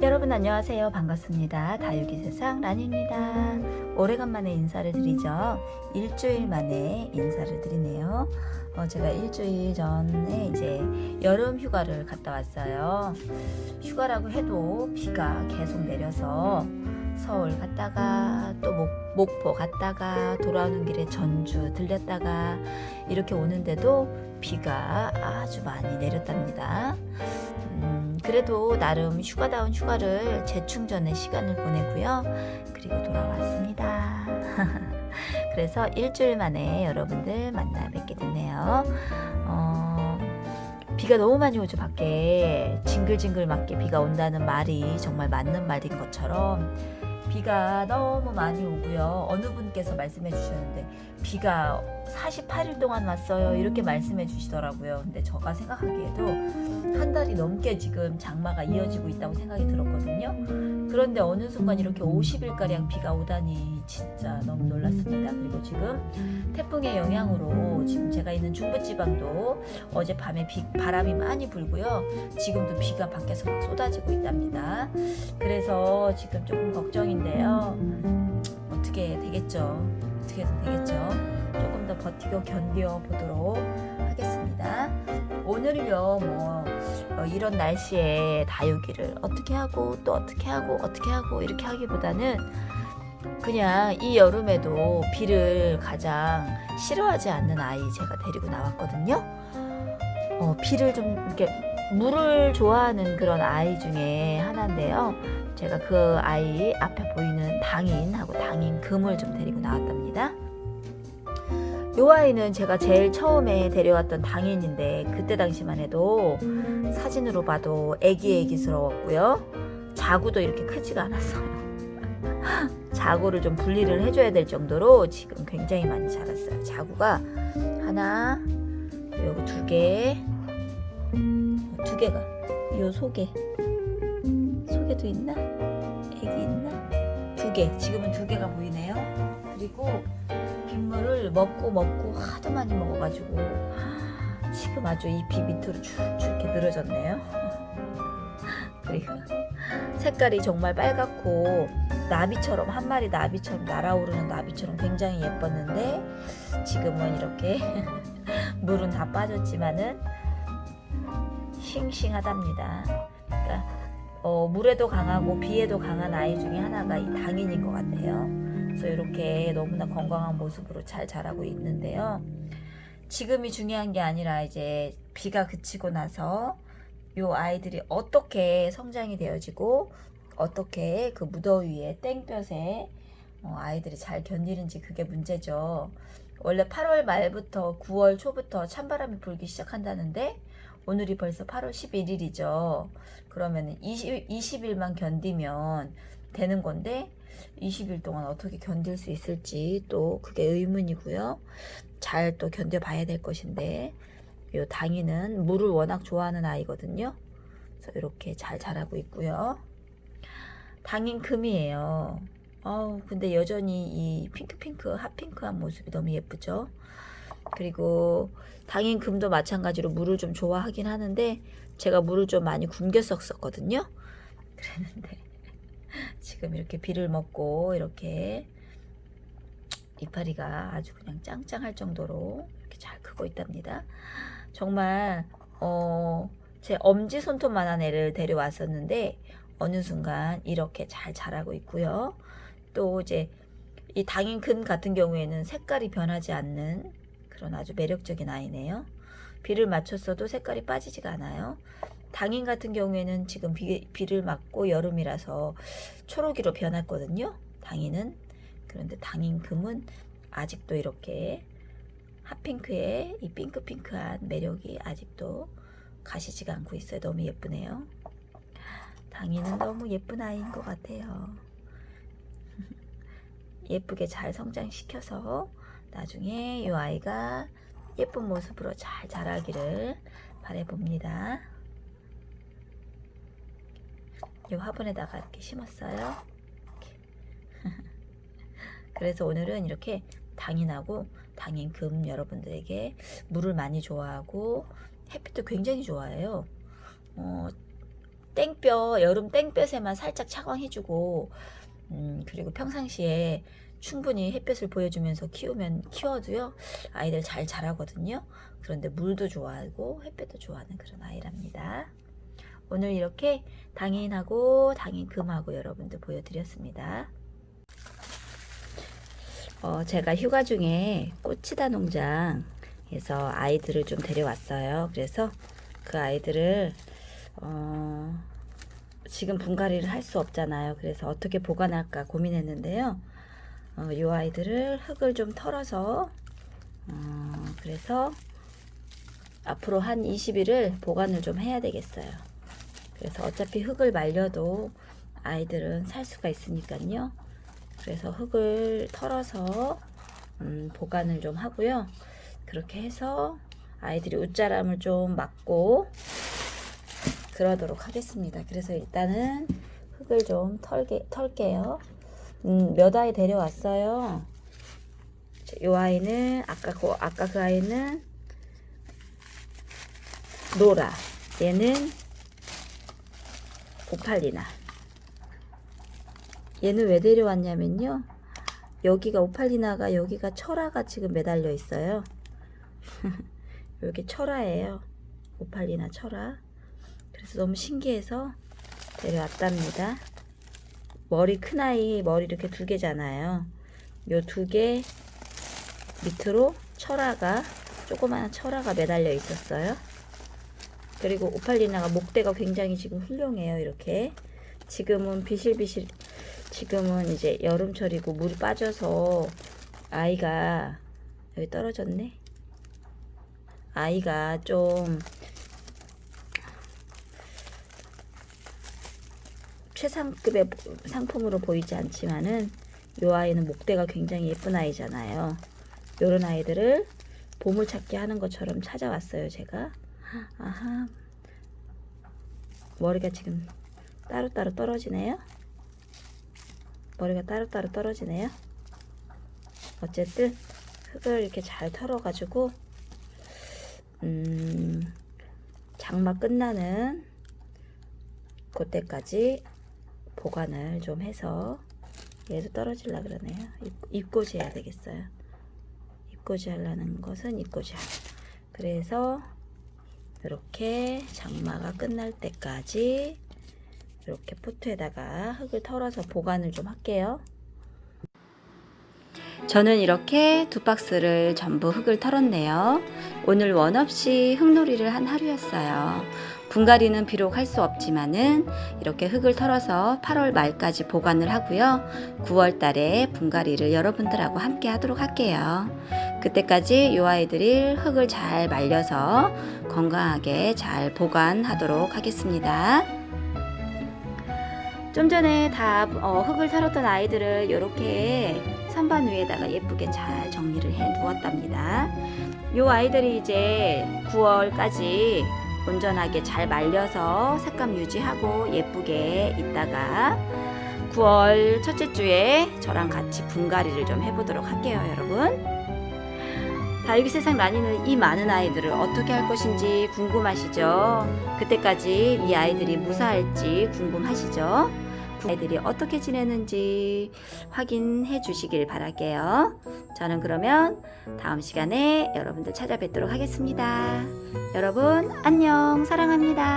여러분 안녕하세요. 반갑습니다. 다육이 세상 라니입니다. 오래간만에 인사를 드리죠. 일주일 만에 인사를 드리네요. 어, 제가 일주일 전에 이제 여름 휴가를 갔다 왔어요. 휴가라고 해도 비가 계속 내려서 서울 갔다가 또 목, 목포 갔다가 돌아오는 길에 전주 들렸다가 이렇게 오는데도 비가 아주 많이 내렸답니다 음, 그래도 나름 휴가다운 휴가를 재충전의 시간을 보내고요. 그리고 돌아왔습니다. 그래서 일주일 만에 여러분들 만나 뵙게 됐네요. 어, 비가 너무 많이 오죠, 밖에. 징글징글 맞게 비가 온다는 말이 정말 맞는 말인 것처럼 비가 너무 많이 오고요. 어느 분께서 말씀해 주셨는데 비가 48일 동안 왔어요. 이렇게 말씀해 주시더라고요. 근데 제가 생각하기에도 한 달이 넘게 지금 장마가 이어지고 있다고 생각이 들었거든요. 그런데 어느 순간 이렇게 50일가량 비가 오다니 진짜 너무 놀랐습니다. 그리고 지금 태풍의 영향으로 지금 제가 있는 중부지방도 어젯밤에 비, 바람이 많이 불고요. 지금도 비가 밖에서 막 쏟아지고 있답니다. 그래서 지금 조금 걱정인 데요. 어떻게 되겠죠? 어떻게든 되겠죠? 조금 더 버티고 견뎌 보도록 하겠습니다. 오늘요, 뭐, 어, 이런 날씨에 다육이를 어떻게 하고 또 어떻게 하고 어떻게 하고 이렇게 하기보다는 그냥 이 여름에도 비를 가장 싫어하지 않는 아이 제가 데리고 나왔거든요. 어, 비를 좀 이렇게 물을 좋아하는 그런 아이 중에 하나인데요. 제가 그 아이 앞에 보이는 당인하고 당인 금을 좀 데리고 나왔답니다. 요 아이는 제가 제일 처음에 데려왔던 당인인데 그때 당시만 해도 사진으로 봐도 애기애기스러웠고요. 자구도 이렇게 크지가 않았어요. 자구를 좀 분리를 해줘야 될 정도로 지금 굉장히 많이 자랐어요. 자구가 하나, 여기 두 개, 어, 두 개가 요 속에 속에도 있나? 애기 있나? 두 개. 지금은 두 개가 보이네요. 그리고 빗물을 먹고 먹고 하도 많이 먹어가지고 지금 아주 잎이 밑으로 쭉쭉 이렇게 늘어졌네요. 그리고 색깔이 정말 빨갛고 나비처럼 한 마리 나비처럼 날아오르는 나비처럼 굉장히 예뻤는데 지금은 이렇게 물은 다 빠졌지만은 싱싱하답니다. 그러니까 어, 물에도 강하고 비에도 강한 아이 중에 하나가 이 당인인 것 같아요. 그래서 이렇게 너무나 건강한 모습으로 잘 자라고 있는데요. 지금이 중요한 게 아니라 이제 비가 그치고 나서 요 아이들이 어떻게 성장이 되어지고 어떻게 그 무더위에 땡볕에 어, 아이들이 잘 견디는지 그게 문제죠. 원래 8월 말부터 9월 초부터 찬바람이 불기 시작한다는데 오늘이 벌써 8월 11일이죠. 그러면 20, 20일만 견디면 되는 건데 20일 동안 어떻게 견딜 수 있을지 또 그게 의문이고요. 잘 또 견뎌봐야 될 것인데 요 당이는 물을 워낙 좋아하는 아이거든요. 그래서 이렇게 잘 자라고 있고요. 당인 금이에요. 어우, 근데 여전히 이 핑크핑크, 핫핑크한 모습이 너무 예쁘죠? 그리고 당인 금도 마찬가지로 물을 좀 좋아하긴 하는데 제가 물을 좀 많이 굶겼었거든요. 그랬는데 지금 이렇게 비를 먹고 이렇게 이파리가 아주 그냥 짱짱할 정도로 이렇게 잘 크고 있답니다. 정말 어, 제 엄지 손톱만한 애를 데려왔었는데 어느 순간 이렇게 잘 자라고 있고요. 또 이제 이 당인금 같은 경우에는 색깔이 변하지 않는 그런 아주 매력적인 아이네요. 비를 맞췄어도 색깔이 빠지지가 않아요. 당인 같은 경우에는 지금 비, 비를 맞고 여름이라서 초록이로 변했거든요. 당인은 그런데 당인금은 아직도 이렇게 핫핑크의 이 핑크핑크한 매력이 아직도 가시지가 않고 있어요. 너무 예쁘네요. 당인은 너무 예쁜 아이인 것 같아요. 예쁘게 잘 성장시켜서 나중에 이 아이가 예쁜 모습으로 잘 자라기를 바래봅니다. 이 화분에다가 이렇게 심었어요. 그래서 오늘은 이렇게 당인하고 당인금 여러분들에게 물을 많이 좋아하고 햇빛도 굉장히 좋아해요. 어, 땡볕 여름 땡볕에만 살짝 차광해주고 음, 그리고 평상시에 충분히 햇볕을 보여주면서 키우면 키워도요 아이들 잘 자라거든요. 그런데 물도 좋아하고 햇볕도 좋아하는 그런 아이랍니다. 오늘 이렇게 당인하고 당인금하고 여러분들 보여드렸습니다. 어, 제가 휴가 중에 꽃치다 농장에서 아이들을 좀 데려왔어요. 그래서 그 아이들을 어, 지금 분갈이를 할 수 없잖아요. 그래서 어떻게 보관할까 고민했는데요. 어, 이 아이들을 흙을 좀 털어서 어, 그래서 앞으로 한 20일을 보관을 좀 해야 되겠어요. 그래서 어차피 흙을 말려도 아이들은 살 수가 있으니까요. 그래서 흙을 털어서 음, 보관을 좀 하고요. 그렇게 해서 아이들이 웃자람을 좀 막고 그러도록 하겠습니다. 그래서 일단은 흙을 좀 털게, 털게요. 음, 몇 아이 데려왔어요. 이 아이는 아까 그 아까 그 아이는 노라. 얘는 오팔리나. 얘는 왜 데려왔냐면요. 여기가 오팔리나가 여기가 철화가 지금 매달려 있어요. 여기 철화예요. 오팔리나 철화. 그래서 너무 신기해서 데려왔답니다. 머리 큰 아이 머리 이렇게 두 개잖아요. 요 두 개 밑으로 철화가 조그마한 철화가 매달려 있었어요. 그리고 오팔리나가 목대가 굉장히 지금 훌륭해요. 이렇게 지금은 비실비실 지금은 이제 여름철이고 물이 빠져서 아이가 여기 떨어졌네. 아이가 좀 최상급의 상품으로 보이지 않지만은 이 아이는 목대가 굉장히 예쁜 아이잖아요. 이런 아이들을 보물찾기 하는 것처럼 찾아왔어요, 제가. 아하. 머리가 지금 따로따로 떨어지네요. 머리가 따로따로 떨어지네요. 어쨌든 흙을 이렇게 잘 털어 가지고 음, 장마 끝나는 그때까지 보관을 좀 해서 얘도 떨어질라 그러네요. 입, 입고지 해야 되겠어요. 입고지 하려는 것은 입고지 하고. 그래서 이렇게 장마가 끝날 때까지 이렇게 포트에다가 흙을 털어서 보관을 좀 할게요. 저는 이렇게 두 박스를 전부 흙을 털었네요. 오늘 원 없이 흙놀이를 한 하루였어요. 분갈이는 비록 할 수 없지만은 이렇게 흙을 털어서 8월 말까지 보관을 하고요. 9월 달에 분갈이를 여러분들하고 함께 하도록 할게요. 그때까지 이 아이들이 흙을 잘 말려서 건강하게 잘 보관하도록 하겠습니다. 좀 전에 다 어, 흙을 털었던 아이들을 이렇게 선반 위에다가 예쁘게 잘 정리를 해 두었답니다. 이 아이들이 이제 9월까지 온전하게 잘 말려서 색감 유지하고 예쁘게 있다가 9월 첫째 주에 저랑 같이 분갈이를 좀 해보도록 할게요, 여러분. 다육이 세상 라니는 이 많은 아이들을 어떻게 할 것인지 궁금하시죠? 그때까지 이 아이들이 무사할지 궁금하시죠? 아이들이 어떻게 지내는지 확인해 주시길 바랄게요. 저는 그러면 다음 시간에 여러분들 찾아뵙도록 하겠습니다. 여러분, 안녕. 사랑합니다.